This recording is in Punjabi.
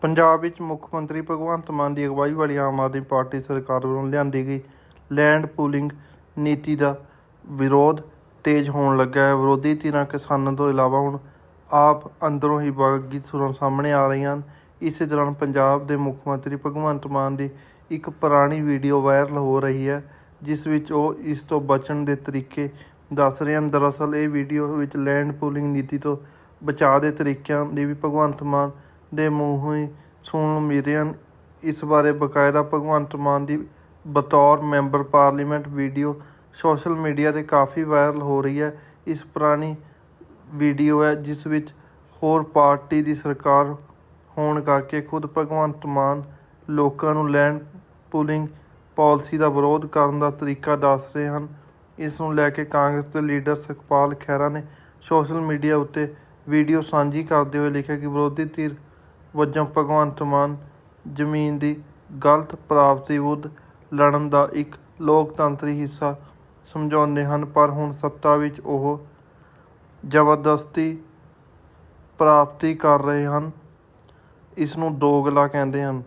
ਪੰਜਾਬ ਵਿੱਚ ਮੁੱਖ ਮੰਤਰੀ ਭਗਵੰਤ ਮਾਨ ਦੀ ਅਗਵਾਈ ਵਾਲੀ ਆਮ ਆਦਮੀ ਪਾਰਟੀ ਸਰਕਾਰ ਵੱਲੋਂ ਲਿਆਂਦੀ ਗਈ ਲੈਂਡ ਪੂਲਿੰਗ ਨੀਤੀ ਦਾ ਵਿਰੋਧ ਤੇਜ਼ ਹੋਣ ਲੱਗਾ ਹੈ। ਵਿਰੋਧੀ ਧਿਰਾਂ ਕਿਸਾਨਾਂ ਤੋਂ ਇਲਾਵਾ ਹੁਣ ਆਪ ਅੰਦਰੋਂ ਹੀ ਬਾਗੀ ਸੁਰਾਂ ਸਾਹਮਣੇ ਆ ਰਹੀਆਂ ਹਨ। ਇਸੇ ਦੌਰਾਨ ਪੰਜਾਬ ਦੇ ਮੁੱਖ ਮੰਤਰੀ ਭਗਵੰਤ ਮਾਨ ਦੀ ਇੱਕ ਪੁਰਾਣੀ ਵੀਡੀਓ ਵਾਇਰਲ ਹੋ ਰਹੀ ਹੈ, ਜਿਸ ਵਿੱਚ ਉਹ ਇਸ ਤੋਂ ਬਚਣ ਦੇ ਤਰੀਕੇ ਦੱਸ ਰਹੇ ਹਨ। ਦਰਅਸਲ ਇਹ ਵੀਡੀਓ ਵਿੱਚ ਲੈਂਡ ਪੂਲਿੰਗ ਨੀਤੀ ਤੋਂ ਬਚਾਅ ਦੇ ਤਰੀਕਿਆਂ ਦੀ ਵੀ ਭਗਵੰਤ ਮਾਨ ਦੇ ਮੂੰਹੋਂ ਹੀ ਸੁਣਨ ਨੂੰ ਮਿਲ ਰਹੇ ਹਨ। ਇਸ ਬਾਰੇ ਬਕਾਇਦਾ ਭਗਵੰਤ ਮਾਨ ਦੀ ਬਤੌਰ member parliament video social media ਤੇ ਕਾਫੀ ਵਾਇਰਲ ਹੋ ਰਹੀ ਹੈ। ਇਸ ਪੁਰਾਣੀ ਵੀਡੀਓ ਹੈ, ਜਿਸ ਵਿੱਚ ਹੋਰ ਪਾਰਟੀ ਦੀ ਸਰਕਾਰ ਹੋਣ ਕਰਕੇ ਖੁਦ ਭਗਵੰਤ ਮਾਨ ਲੋਕਾਂ ਨੂੰ ਲੈਂਡ ਪੂਲਿੰਗ ਪਾਲਿਸੀ ਦਾ ਵਿਰੋਧ ਕਰਨ ਦਾ ਤਰੀਕਾ ਦੱਸ ਰਹੇ ਹਨ। ਇਸ ਨੂੰ ਲੈ ਕੇ ਕਾਂਗਰਸ ਦੇ ਲੀਡਰ ਸੁਖਪਾਲ ਖਹਿਰਾ ਨੇ ਸੋਸ਼ਲ ਮੀਡੀਆ ਉੱਤੇ ਵੀਡੀਓ ਸਾਂਝੀ ਕਰਦੇ ਹੋਏ ਲਿਖਿਆ ਕਿ ਵਿਰੋਧੀ ਧਿਰ ਵਜੋਂ ਭਗਵੰਤ ਮਾਨ ਜ਼ਮੀਨ ਦੀ ਗਲਤ ਪ੍ਰਾਪਤੀ ਵਿਰੁੱਧ ਲੜਨ ਦਾ ਇੱਕ ਲੋਕਤੰਤਰੀ ਹਿੱਸਾ ਸਮਝਾਉਂਦੇ ਹਨ, ਪਰ ਹੁਣ ਸੱਤਾ ਵਿੱਚ ਉਹ ਜ਼ਬਰਦਸਤੀ ਪ੍ਰਾਪਤੀ ਕਰ ਰਹੇ ਹਨ। ਇਸ ਨੂੰ ਦੋਗਲਾ ਕਹਿੰਦੇ ਹਨ।